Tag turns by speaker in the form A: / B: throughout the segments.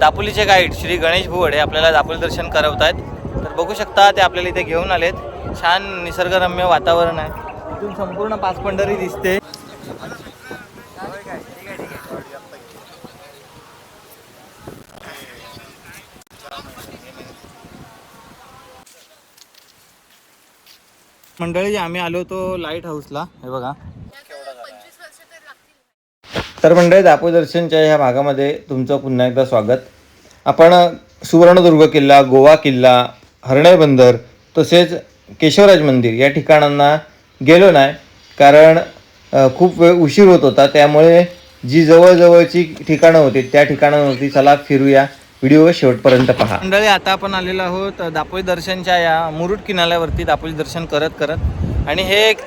A: दापोलीचे guide Shri Ganesh Bhuvad हे आपल्याला दापोली दर्शन करवत आहेत तर बघू शकता ते आपल्याला इथे घेऊन आलेत. छान निसर्गरम्य वातावरण आहे. इथून संपूर्ण पाच पंढरी दिसते. मंडळी आम्ही आलो होतो लाइट हाऊसला हे बघा. तर मंडळी दापोदर्शनच्या ह्या भागामध्ये तुमचं पुन्हा एकदा स्वागत. आपण सुवर्णदुर्ग किल्ला गोवा किल्ला हरणय बंदर तसेच केशवराज मंदिर या ठिकाणांना गेलो नाही. कारण खूप वेळ उशीर होत होता. त्यामुळे जी जवळजवळची ठिकाणं होती त्या ठिकाणांवरती चला फिरूया. व्हिडिओ शेवटपर्यंत पहा. मंडळी आता आपण आलेलो आहोत दापोली दर्शनच्या या मुरुड किनाऱ्यावरती दापोली दर्शन करत करत आणि हे एक,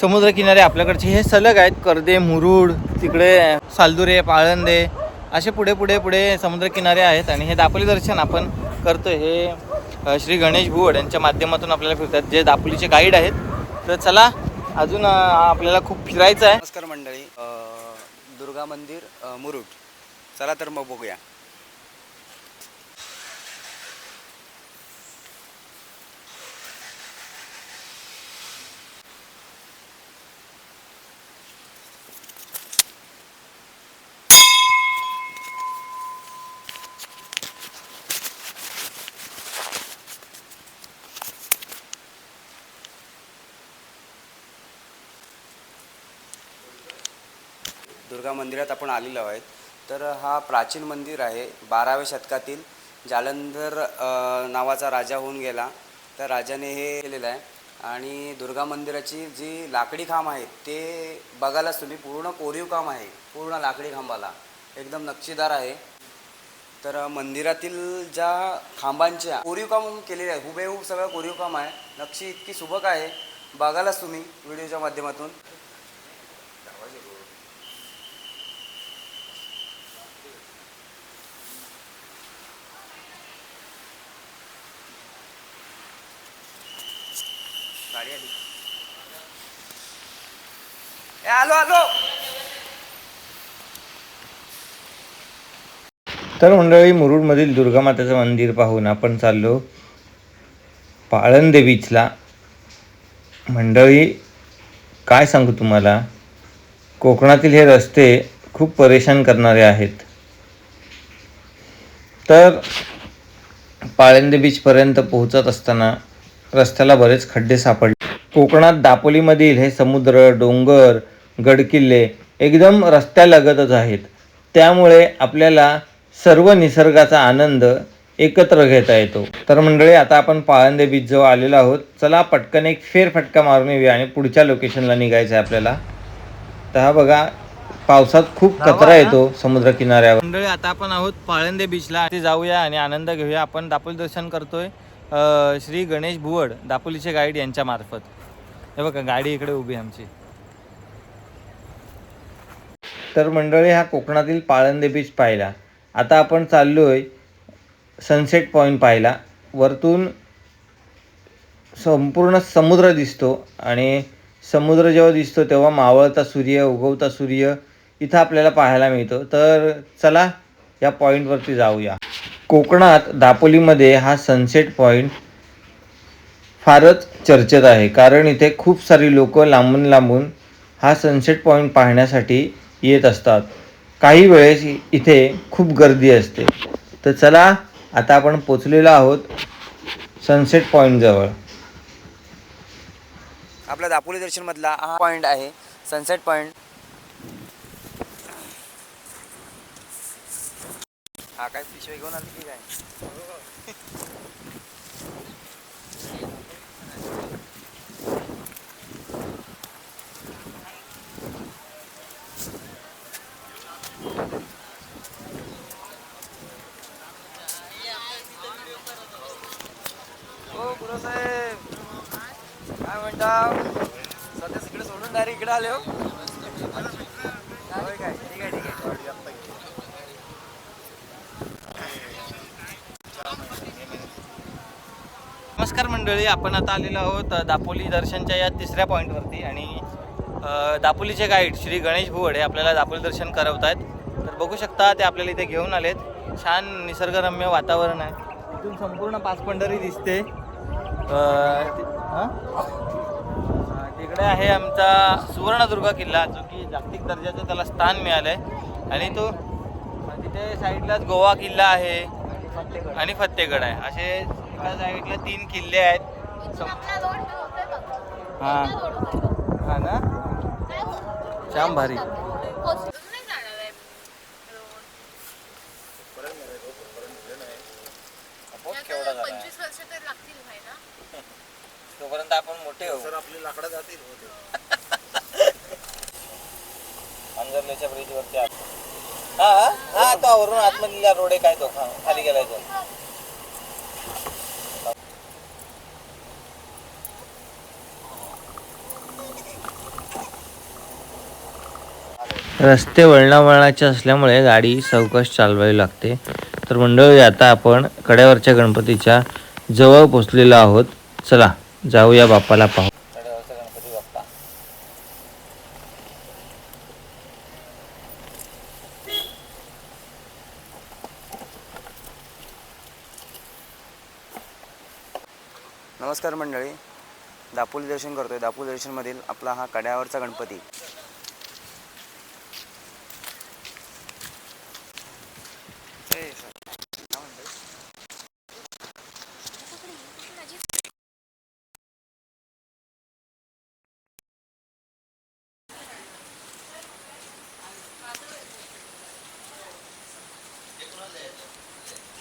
A: समुद्रकिनारे आपल्याकडचे हे सलग आहेत. कर्दे मुरुड तिकडे सालदुरे पाळंदे असे पुढे पुढे पुढे समुद्रकिनारे आहेत. आणि हे दापोली दर्शन आपण करतो हे श्री गणेश भुवड यांच्या माध्यमातून आपल्याला फिरतात. जे दापोलीचे गाईड आहेत. तर चला अजून आपल्याला खूप फिरायचं आहे.
B: नमस्कार मंडळी. दुर्गा मंदिर मुरुड. चला तर मग बघूया. दुर्गा मंदिरात आपण आलेलो आहेत. तर हा प्राचीन मंदिर आहे बाराव्या शतकातील. जालंधर नावाचा राजा होऊन गेला. त्या राजाने हे केलेलं आहे. आणि दुर्गा मंदिराची जी लाकडी खांब आहे ते बघायलाच तुम्ही पूर्ण कोरीव काम आहे पूर्ण लाकडी खांबाला. एकदम नक्षीदार आहे. तर मंदिरातील ज्या खांबांच्या कोरीव काम केलेले आहे हुबेहूब सगळं कोरीव काम आहे. नक्षी इतकी सुबक आहे. बघायलाच तुम्ही व्हिडिओच्या माध्यमातून. गाडी आली. ए, आलो आलो.
A: तर मंडळी मुरुडमधील दुर्गामातेचं मंदिर पाहून आपण चाललो पाळंदे बीचला मंडळी काय सांगू तुम्हाला? कोकणातील हे रस्ते खूप परेशान करणारे आहेत. तर पाळंदे बीचपर्यंत पोहोचत असताना रस्त्याला बरेच खड्डे सापडले. कोकणात दापोलीमधील हे समुद्र डोंगर गडकिल्ले एकदम रस्त्यालगतच आहेत. त्यामुळे आपल्याला सर्व निसर्गाचा आनंद एकत्र घेता येतो. तर मंडळी आता आपण पाळंदे बीच जवळ आलेलो आहोत. चला पटकन एक फेरफटका मारून येऊया आणि पुढच्या लोकेशनला निघायचं आहे आपल्याला. तर हा बघा पावसात खूप कचरा येतो समुद्र किनाऱ्यावर मंडळी आता आपण आहोत पाळंदे बीचला जाऊया आणि आनंद घेऊया. आपण दापोली दर्शन करतोय. श्री गणेश भुवड दापोलीचे गाईड यांच्यामार्फत हे बघा गाडी इकडे उभी आमची. तर मंडळी हा कोकणातील पाळंदे बीच पाहिला. आता आपण चाललो आहे सनसेट पॉईंट पाहिला वरतून संपूर्ण समुद्र दिसतो आणि समुद्र जेव्हा दिसतो तेव्हा मावळता सूर्य उगवता सूर्य इथं आपल्याला पाहायला मिळतो. तर चला या पॉईंटवरती जाऊया. कोकणात दापोलीमध्ये हा सनसेट पॉईंट फारच चर्चेत आहे. कारण इथे खूप सारी लोक लांबून लांबून हा सनसेट पॉईंट पाहण्यासाठी येत असतात. काही वेळेस इथे खूप गर्दी असते. तर चला आता आपण पोचलेलो आहोत सनसेट पॉईंटजवळ
B: आपला दापोली दर्शनमधला हा पॉईंट आहे. सनसेट पॉईंट हा काय पिशवी घेऊन आली की काय? हो गुरुसाहेब. काय म्हणता? सध्या तिकडे सोडून डायरेक्ट इकडे आले हो होय काय ठीक आहे ठीक आहे
A: नमस्कार मंडळी आपण आता आलेलो आहोत दापोली दर्शनच्या या तिसऱ्या पॉईंटवरती आणि दापोलीचे गाईड श्री गणेश भुवडे आपल्याला दापोली दर्शन करवत आहेत तर बघू शकता ते आपल्याला इथे घेऊन आलेत. छान निसर्गरम्य वातावरण आहे. इथून संपूर्ण पाचपंढरी दिसते. तिकडे आहे आमचा सुवर्णदुर्ग किल्ला जो की जागतिक दर्जाचं त्याला स्थान मिळालं आहे आणि तो तिथे साईडलाच गोवा किल्ला आहे. आणि फत्तेगड आहे. असे एका साईडला तीन किल्ले आहेत. सम- हा. हा ना? श्याम भारी तोपर्यंत आपण मोठे होऊ.
C: सर आपली लाकडं जातील.
A: अंजरलेच्या ब्रिज वरती हा हा तो वरून आतमधला रोड आहे काय तो हा, खाली गेलाय तो. रस्ते वळणावळणाचे असल्यामुळे गाडी सावकाश चालवावी लागते. तर मंडळी आता आपण कड्यावरच्या गणपतीच्या जवळ पोचलेलो आहोत. चला जाऊया बाप्पाला पाहू.
B: नमस्कार मंडळी. दापोली दर्शन करतोय. दापोली दर्शनमधील आपला हा कड्यावरचा Ganpati.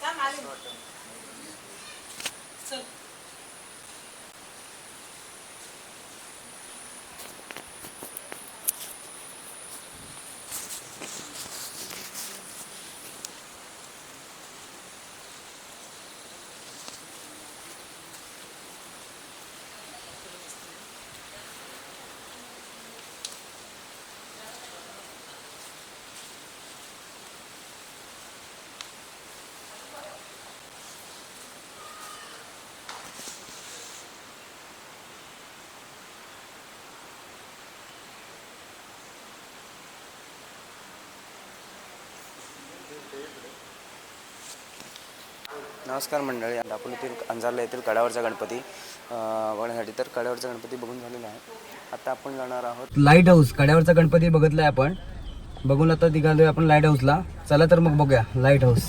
B: Tá mal. Hein? Sim. नमस्कार मंडळी दापोलीतील अंजारला येथील कड्यावरचा गणपती बघण्यासाठी. तर कड्यावरचा गणपती बघून झालेला आहे. आता आपण जाणार आहोत
D: लाइट हाऊस कड्यावरचा गणपती बघितलाय आपण. बघून आता निघालोय आपण लाइट हाऊसला चला तर मग बघूया लाइट हाऊस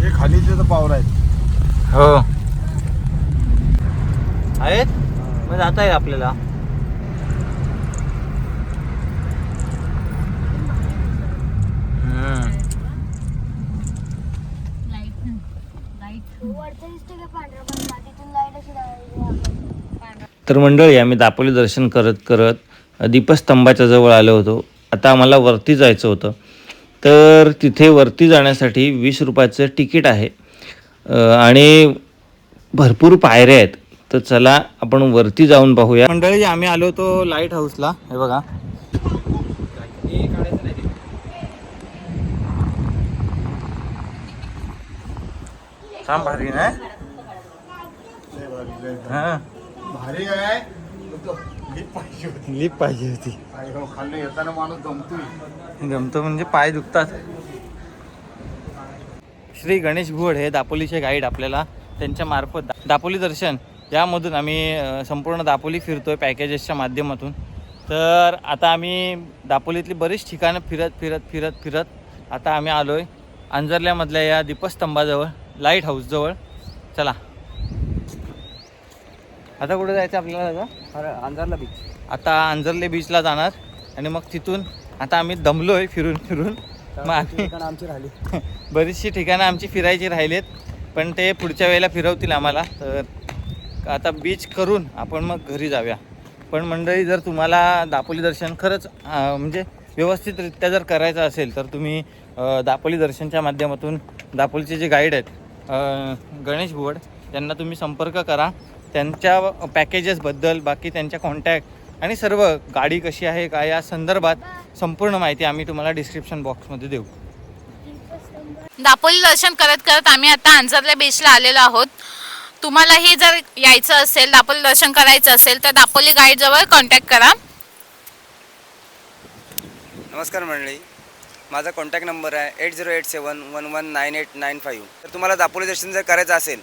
C: हे खालीचे तर पावर आहेत.
A: हो. आहेत? मग जाता येईल आपल्याला. तर मंडळी आम्ही दापोली दर्शन करत करत दीपस्तंभाच्या जवळ आलो होतो. आता आम्हाला वरती जायचं होतं. तर तिथे वरती जाण्यासाठी वीस रुपयाचं तिकीट आहे. आणि भरपूर पायऱ्या आहेत. तर चला आपण वरती जाऊन पाहूया. मंडळी आम्ही आलो होतो लाइट हाऊसला हे बघा. भारी ना हां.
C: भारी आहे. लिप पाहिजे होती. हो, खाल्लं येताना माणूस जमतोय.
A: जमतं म्हणजे पाय दुखतात. श्री गणेश घोड हे दापोलीचे गाईड आपल्याला त्यांच्या मार्फत दापोली दर्शन. यामधून आम्ही संपूर्ण दापोली फिरतोय पॅकेजेसच्या माध्यमातून. तर आता आम्ही दापोलीतली बरीच ठिकाणं फिरत फिरत फिरत फिरत आता आम्ही आलो आहे अंजरल्यामधल्या या दीपस्तंभाजवळ लाइट हाऊसजवळ चला. आता कुठे जायचं आपल्याला दादा?
D: अंधारला बीच
A: आता अंजरले बीचला जाणार. आणि मग तिथून आता आम्ही दमलोय फिरून फिरून. मग आम्ही
D: आमची राहिली.
A: बरीचशी ठिकाणं आमची फिरायची राहिलेत. पण ते पुढच्या वेळेला फिरवतील आम्हाला. तर आता बीच करून आपण मग घरी जाऊया. पण मंडळी जर तुम्हाला दापोली दर्शन खरंच म्हणजे व्यवस्थितरित्या जर करायचं असेल तर तुम्ही दापोली दर्शनच्या माध्यमातून दापोलीचे जे गाईड आहेत गणेश भुवड त्यांना तुम्ही संपर्क करा. त्यांच्या पॅकेजेसबद्दल बाकी त्यांच्या कॉन्टॅक्ट आणि सर्व गाडी कशी आहे काय या संदर्भात संपूर्ण माहिती आम्ही तुम्हाला डिस्क्रिप्शन बॉक्समध्ये देऊ.
E: दापोली दर्शन करत करत आम्ही आता अंजरल्या बीचला आलेलो आहोत. तुम्हालाही जर यायचं असेल दापोली दर्शन करायचं असेल तर दापोली गाईडजवळ कॉन्टॅक्ट करा.
B: नमस्कार मंडळी. माझा कॉन्टॅक्ट नंबर आहे eight zero eight seven one one nine eight nine five तर तुम्हाला दापोली दर्शन जर करायचं असेल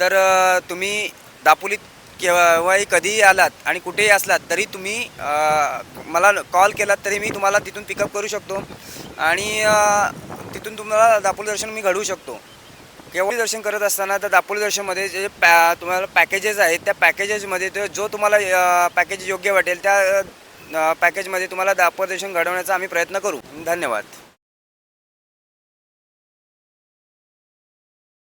B: तर अ, तुम्ही दापोलीत केव्हाही कधीही आलात आणि कुठेही असलात तरी तुम्ही अ, मला कॉल केलात तरी मी तुम्हाला तिथून पिकअप करू शकतो. आणि अ, तिथून तुम्हाला दापोली दर्शन मी घडवू शकतो. केव्हाही दर्शन करत असताना तर दापोली दर्शनमध्ये जे पॅ तुम्हाला पॅकेजेस आहेत त्या पॅकेजेसमध्ये तो जो तुम्हाला पॅकेज योग्य वाटेल त्या पॅकेजमध्ये तुम्हाला दापोली दर्शन घडवण्याचा आम्ही प्रयत्न करू. धन्यवाद.